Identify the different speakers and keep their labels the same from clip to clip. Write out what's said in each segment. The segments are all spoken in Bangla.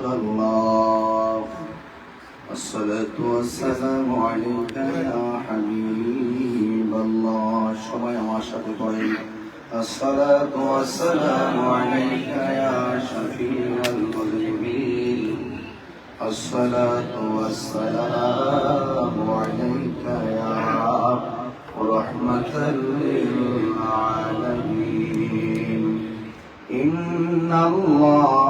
Speaker 1: رسول الله. الصلاة والسلام عليك يا حبيب الله. شبع عشق طيب الصلاة والسلام عليك يا شفيع المذنبين. الصلاة والسلام عليك يا رب. رحمة للعالمين. إن الله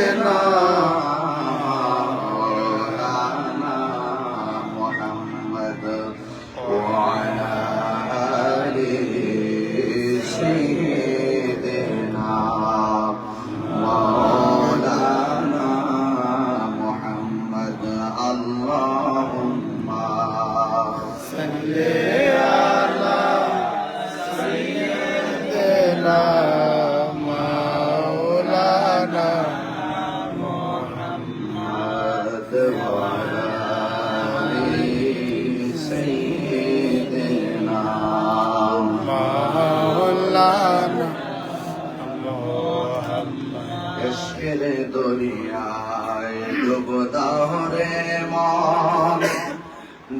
Speaker 1: এসকের দুনিয়ায় ডুব দহরে মন।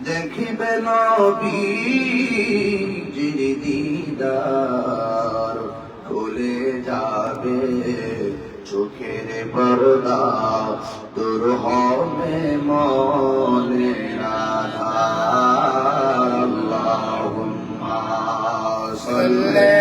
Speaker 1: দেখিবে নবী দিদার, খুলে যাবে চোখের পর্দা। দূর হবে মনে আধার। আল্লাহুম্মা সাল্লি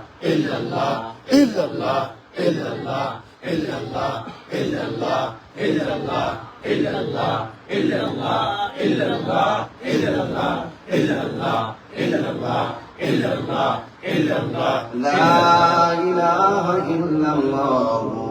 Speaker 1: illallah illallah illallah illallah illallah illallah illallah illallah illallah illallah illallah illallah illallah illallah la ilaha illallah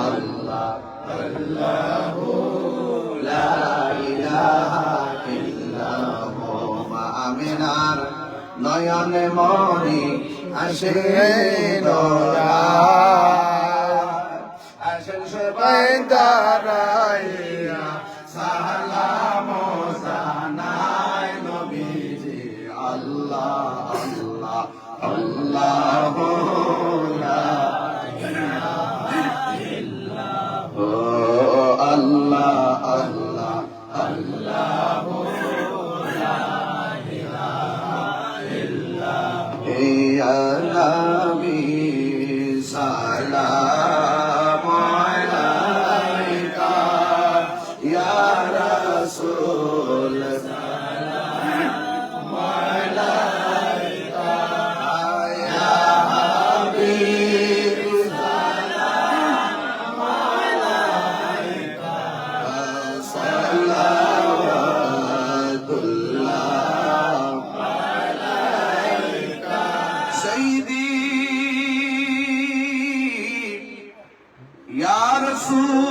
Speaker 1: আল্লাহ আল্লাহ লা ইলাহা ইল্লাহু মা আমিনার নয়নে মনি আসে দরা আসেন সবাই দাঁড়াইয়া হে আল্লাহ Rasul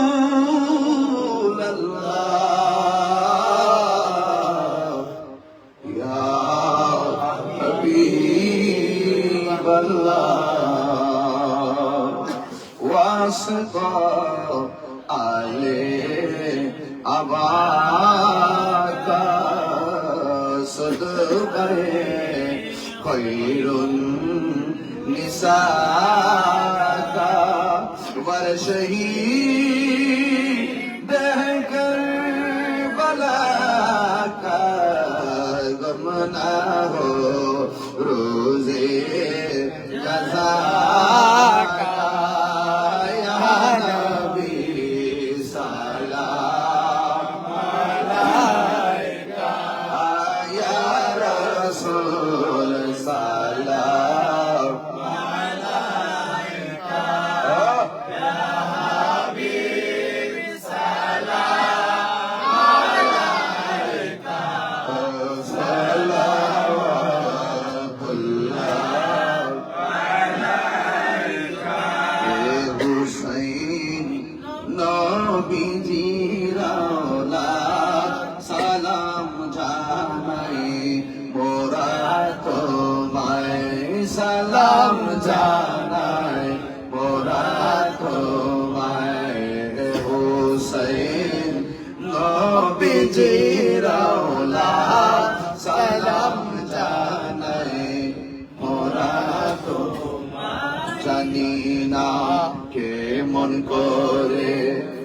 Speaker 1: জানি না কে মন করে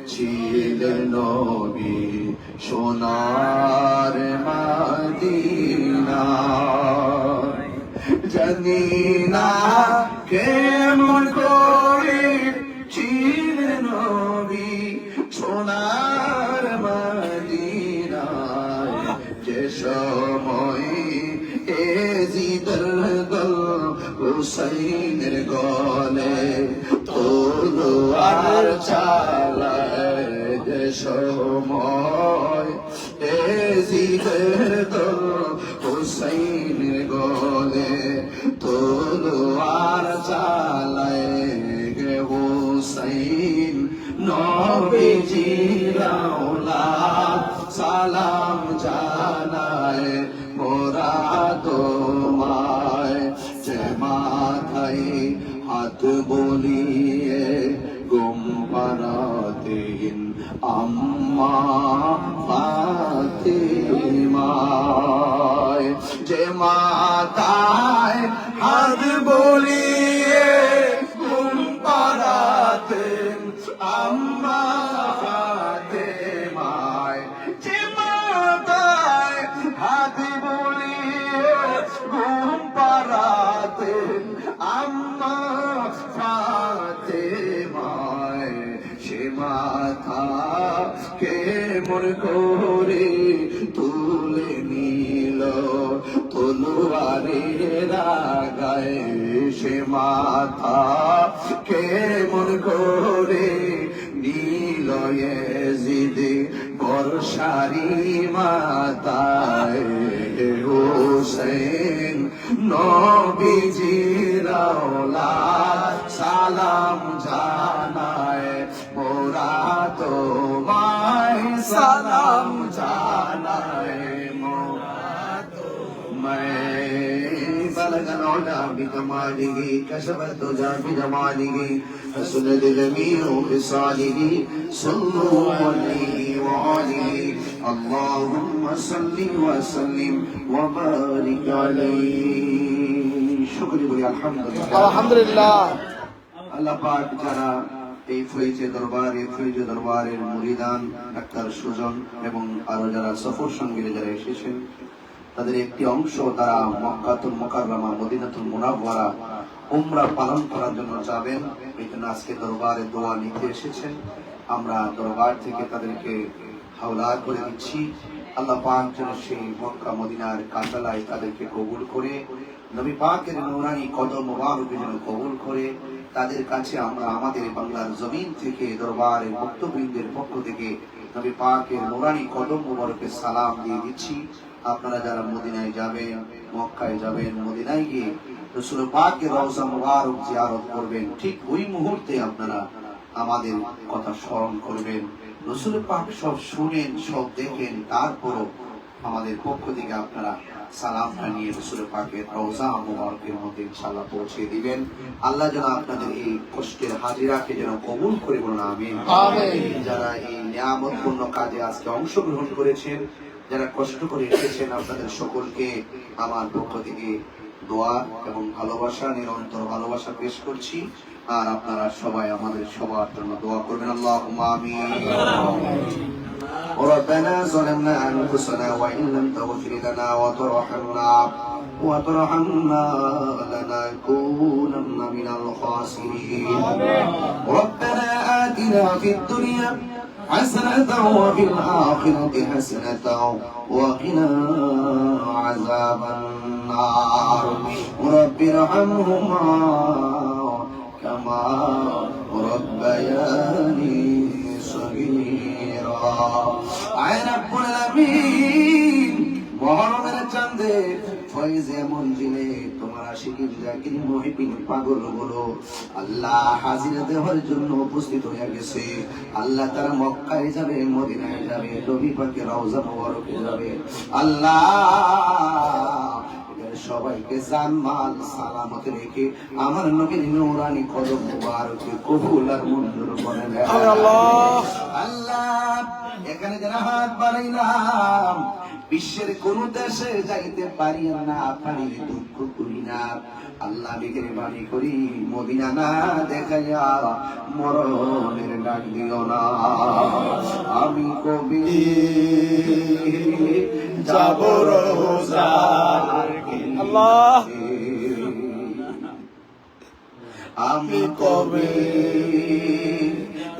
Speaker 1: ছিলেন নবী সোনার মাদিনা। জানি না কে মন করে ছিলেন নবী সোনার মাদিনায় যে সময় এ জিদর গল হুসাইনের গলে হলো আর চালায় যে সময়। এ জীবের তো হুসাইন গলে তোলো আর চালায় গে হুসাইন। নবীজির সালাম ফাতেমায় যে মাতায় হাত বলিয়ে করে তুলে নিল। তলুয়ারে রাগায় সে মাথা কে মোর করে নীল জিদে। বর্ষারি মাতায় হোসেন নবীজিরাওলা সালাম জানায় بلغ العلا بكماله كشف الدجى بجماله فسند جميع خصاله صلوا عليه وآله اللهم صل وسلم وبارك عليه شكرا بلي الحمد لله
Speaker 2: আলহামদুলিল্লাহ
Speaker 1: আল্লাহ পাক যারা এই ফৈজে দরবারে ফৈজে দরবারের মুরিদান ডাক্তার সুজন এবং আরো যারা সফর সঙ্গীরা যারা এসেছেন তাদের একটি অংশ তারা মক্কাতুল মোকাররমা, মদিনাতুল মুনাওয়ারা উমরা পালন করার জন্য যাবেন। এই জন্য আজকে দরবারে দোয়া নিতে এসেছেন। আমরা দরবার থেকে তাদেরকে হাওলা করে দিচ্ছি। আল্লাহ পাক যেন সেই মক্কা, মদিনার কাতালায় তাদেরকে কবুল করে, নবী পাকের নৌরানি কদম মোবারকে যেন কবুল করে। তাদের কাছে আমরা আমাদের বাংলার জমিন থেকে, দরবারের ভক্তবৃন্দের পক্ষ থেকে নবী পাকের নোরানি কদম মোবারকে সালাম দিয়ে দিচ্ছি। আপনারা যারা মদিনায় যাবেন মক্কায় যাবেন মদিনায় গিয়ে রসুল পাকের রওজা মোবারক জিয়ারত করবেন ঠিক ওই মুহূর্তে আপনারা আমাদের কথা স্মরণ করবেন। রসুল পাক সব শুনেন সব দেখেন তারপরও আমাদের পক্ষ থেকে আপনারা সালামটা নিয়ে রসুল পাকের রওজা মুবারকের মধ্যে ইনশাআল্লাহ পৌঁছে দিবেন। আল্লাহ যেন আপনাদের এই কষ্টের হাজিরাকে যেন কবুল করে বলুন আমিন। যারা এই নিয়ামতপূর্ণ কাজে আজকে অংশগ্রহণ করেছেন যারা কষ্ট করে এসেছেন আপনাদের সকলকে আমার পক্ষ থেকে দোয়া এবং ভালোবাসা নিরন্তর ভালোবাসা পেশ করছি আর আপনারা সবাই আমাদের সবার জন্য দোয়া করবেন আল্লাহ আমিন ربنا ظلمنا أنفسنا وإن لم تغفر لنا وترحمنا وترحمنا لنكونن من الخاسرين ربنا آتنا في الدنيا حسنة وفي الآخرة حسنة وقنا عذاب النار رب ارحمهما كما ربياني صغيرا আয় রাব্বুল আলামিন মহরমের চাঁদে ফয়েজে এমন দিনে তোমার আশিকিন জাকির মহিপিন পাগল বলো আল্লাহ হাজিরা দেওয়ার জন্য উপস্থিত হয়ে গেছে। আল্লাহ তারা মক্কায় যাবে, মদিনায় যাবে রবি পাকে রওজা মোবারকে যাবে। আল্লাহ এদের সবাইকে জানমাল সালামত রেখে আমার নবীর নূরানি কদম মুবারকে কবুল আর মঞ্জুর করে
Speaker 2: আল্লাহ
Speaker 1: আল্লাহ এখানে যারা হাত বাড়াইলাম বিশ্বের কোন দেশে যাইতে পারি না পারি দুঃখ করি না। আল্লাহ বিকেরে বাণী করি মদিনা না দেখাইয়া মরণের ডাক দিও না। আমি কবি যাব রোজার
Speaker 2: আল্লাহ।
Speaker 1: আমি কবে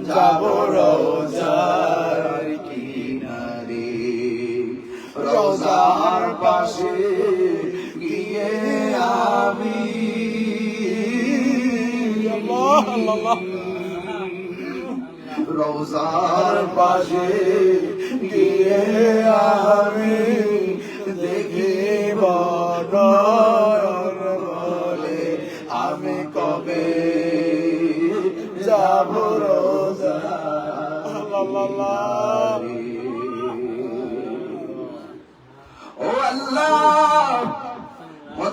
Speaker 1: যাব রোজার কিনারে রোজার পাশে গিয়ে আমি। রোজার পাশে গিয়ে আমি দেখিব নয়ন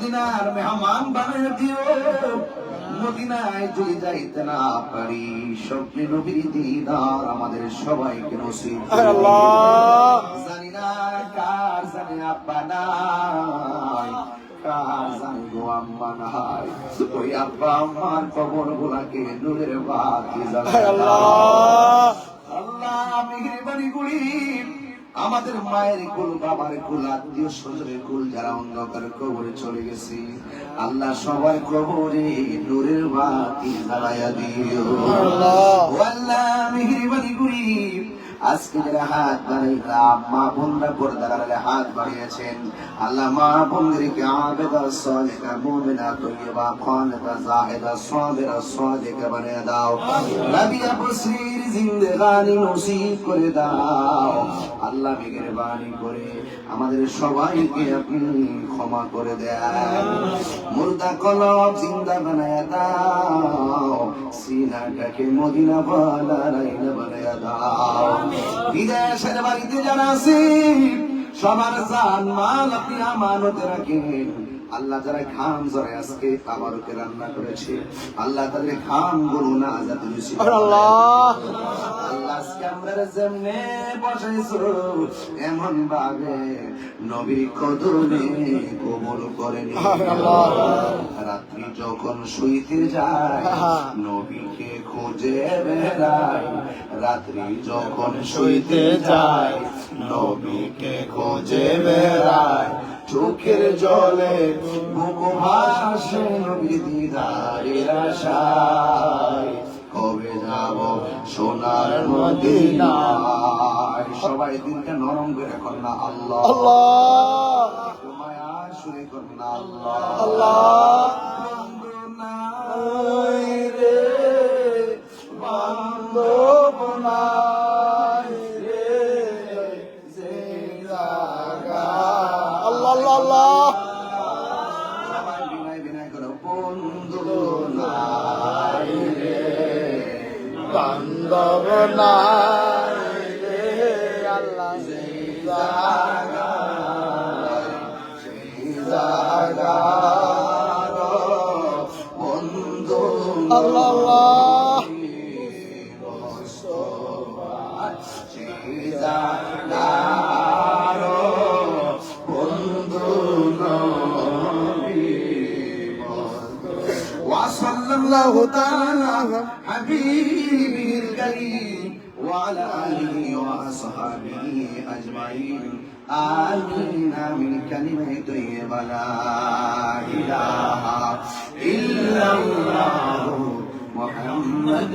Speaker 1: মদিনার মেহমান বানিয়ে দিও। মদিনায় যদি যাইতে না পারি স্বপ্নে নবীর দিদার আমাদের সবাইকে নসিব জানি না কার জানি আব্বা নাই কার জানি গো আম্মা নাই। ওই আব্বা আম্মার কবর গুলাকে নূরের বাতি জ্বালায়
Speaker 2: আল্লাহ!
Speaker 1: আল্লাহ মেহরবানি করি। আমাদের মায়ের কুল বাবার কুল আত্মীয় স্বজনের কুল যারা অন্ধকার কবরে চলে গেছে আল্লাহ সবার কবরে নূরের বাতি জ্বালাইয়া দিও।
Speaker 2: আল্লাহ।
Speaker 1: মেহরবানি করি। আজকে যারা হাত বাড়াইলাম মা বোনরা পর্দা আড়ালে হাত বাড়িয়েছেন আল্লাহ মা বোনদেরকে আবেদা সালেকা মুমিনা তৈবা খানেদা জাহেদা সাবেরা সাদেকা বানিয়ে দাও। রাবিয়া বসরির জিন্দেগানি নসিব করে দাও। আল্লাহ মেঘের বাণী করে আমাদের সবাইকে ক্ষমা করে দেয় মুর্দা কলব জিন্দা বানায় দাও, সিনাটাকে মদিনা বালা বানায় দাও। বিদেশের বাড়িতে যারা আছে, সবার জান মাল আপনি আমানত রাখেন। আল্লাহ যারা খাম জরে আজকে আমারকে রান্না করেছে। আল্লাহ তাদের খামগুলো না যাতে রুচি
Speaker 2: আল্লাহ
Speaker 1: আল্লাহ আজকে আমরা যেমনে বসাইছো এমন ভাবে নবীর কদমে কোমল করে রাত্রি যখন শুইতে যায় নবীকে খুঁজে বেড়ায়। রাত্রি যখন শুইতে যায় নবীকে খুঁজে বেড়ায়। চোখের জলে বুক ভাসে নবী আশায়। কবে যাব সোনার মদিনায়? সবাই দিনটা নরম করে না আল্লাহ।
Speaker 2: আল্লাহ।
Speaker 1: মায়া শুনে কর না আল্লাহ।
Speaker 2: আল্লাহ। নাই রে আল্লাহ
Speaker 1: বন্ধু
Speaker 2: আল্লাহ আল্লাহ
Speaker 1: وصلى الله تعالى حبيبه الكريم وعلى آله وأصحابه أجمعين. آمين من كلمة طيبة لا إله إلا الله محمد